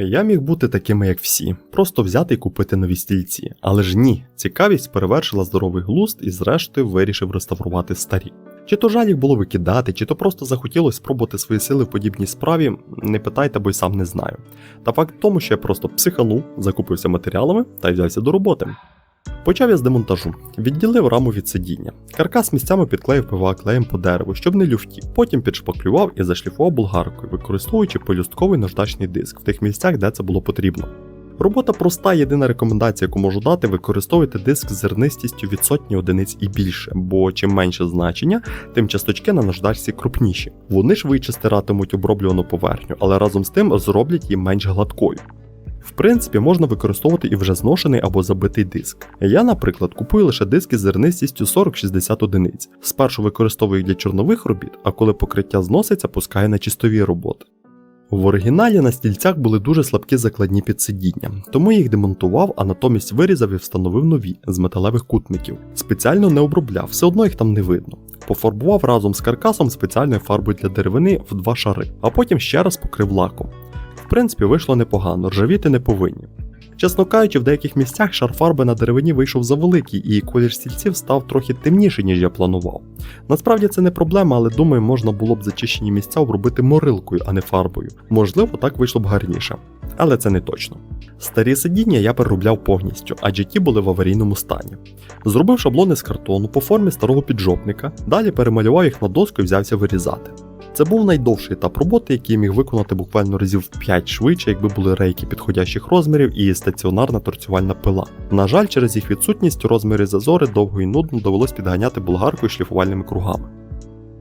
Я міг бути такими, як всі, просто взяти і купити нові стільці. Але ж ні, цікавість перевершила здоровий глузд і зрештою вирішив реставрувати старі. Чи то жаль їх було викидати, чи то просто захотілося спробувати свої сили в подібній справі, не питайте, бо й сам не знаю. Та факт в тому, що я просто психанув, закупився матеріалами та й взявся до роботи. Почав я з демонтажу, відділив раму від сидіння. Каркас місцями підклеїв ПВА клеєм по дереву, щоб не люфтів. Потім підшпаклював і зашліфував болгаркою, використовуючи полюстковий наждачний диск в тих місцях, де це було потрібно. Робота проста, єдина рекомендація, яку можу дати, використовуйте диск з зернистістю від сотні одиниць і більше, бо чим менше значення, тим часточки на наждачці крупніші. Вони швидше стиратимуть оброблювану поверхню, але разом з тим зроблять її менш гладкою. В принципі, можна використовувати і вже зношений або забитий диск. Я, наприклад, купую лише диски з зернистістю 40-60 одиниць. Спершу використовую для чорнових робіт, а коли покриття зноситься, пускаю на чистові роботи. В оригіналі на стільцях були дуже слабкі закладні підсидіння, тому я їх демонтував, а натомість вирізав і встановив нові з металевих кутників. Спеціально не обробляв, все одно їх там не видно. Пофарбував разом з каркасом спеціальною фарбою для деревини в два шари, а потім ще раз покрив лаком. В принципі, вийшло непогано, ржавіти не повинні. Чесно кажучи, в деяких місцях шар фарби на деревині вийшов завеликий, і колір стільців став трохи темніший, ніж я планував. Насправді це не проблема, але думаю, можна було б зачищені місця обробити морилкою, а не фарбою. Можливо, так вийшло б гарніше. Але це не точно. Старі сидіння я переробляв повністю, адже ті були в аварійному стані. Зробив шаблони з картону по формі старого піджопника, далі перемалював їх на доску і взявся вирізати. Це був найдовший етап роботи, який я міг виконати буквально разів 5 швидше, якби були рейки підходящих розмірів і стаціонарна торцювальна пила. На жаль, через їх відсутність розміри зазори довго і нудно довелось підганяти болгаркою шліфувальними кругами.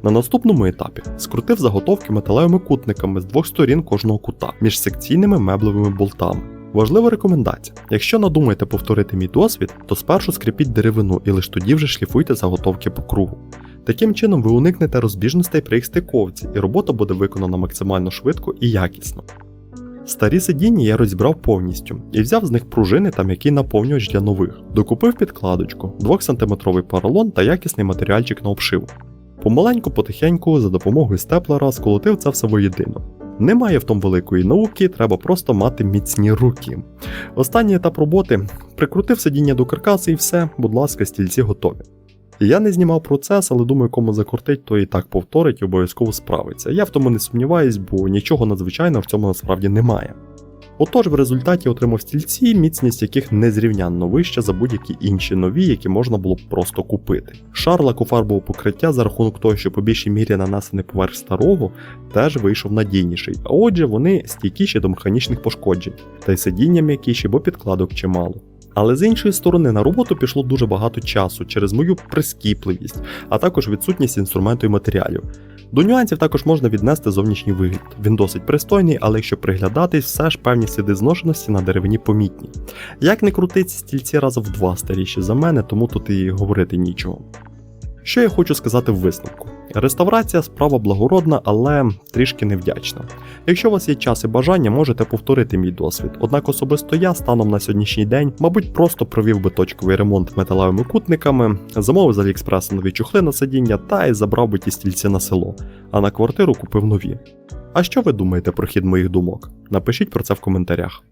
На наступному етапі скрутив заготовки металевими кутниками з двох сторін кожного кута між секційними меблевими болтами. Важлива рекомендація: якщо надумаєте повторити мій досвід, то спершу скріпіть деревину і лише тоді вже шліфуйте заготовки по кругу. Таким чином ви уникнете розбіжностей при їх стиковці, і робота буде виконана максимально швидко і якісно. Старі сидіння я розібрав повністю і взяв з них пружини та м'який наповнювач для нових, докупив підкладочку, 2-сантиметровий поролон та якісний матеріальчик на обшиву. Помаленьку, потихеньку, за допомогою степлера сколотив це все воєдино. Немає в тому великої науки, треба просто мати міцні руки. Останній етап роботи прикрутив сидіння до каркаса і все, будь ласка, стільці готові. Я не знімав процес, але думаю, кому закрутить, то і так повторить і обов'язково справиться. Я в тому не сумніваюсь, бо нічого надзвичайного в цьому насправді немає. Отож, в результаті отримав стільці, міцність яких незрівнянно вища за будь-які інші нові, які можна було б просто купити. Шар лакофарбового покриття за рахунок того, що по більшій мірі нанесений поверх старого, теж вийшов надійніший, а отже, вони стійкіші до механічних пошкоджень, та й сидіння м'якіші, бо підкладок чимало. Але з іншої сторони на роботу пішло дуже багато часу через мою прискіпливість, а також відсутність інструменту і матеріалів. До нюансів також можна віднести зовнішній вигляд. Він досить пристойний, але якщо приглядатись, все ж певні сліди зношеності на деревині помітні. Як не крути, ці стільці разом в два старіші за мене, тому тут і говорити нічого. Що я хочу сказати в висновку? Реставрація справа благородна, але трішки невдячна. Якщо у вас є час і бажання, можете повторити мій досвід. Однак особисто я станом на сьогоднішній день, мабуть, просто провів би точковий ремонт металевими кутниками, замовив з Аліекспресу нові чухли на сидіння та й забрав би ті стільці на село, а на квартиру купив нові. А що ви думаєте про хід моїх думок? Напишіть про це в коментарях.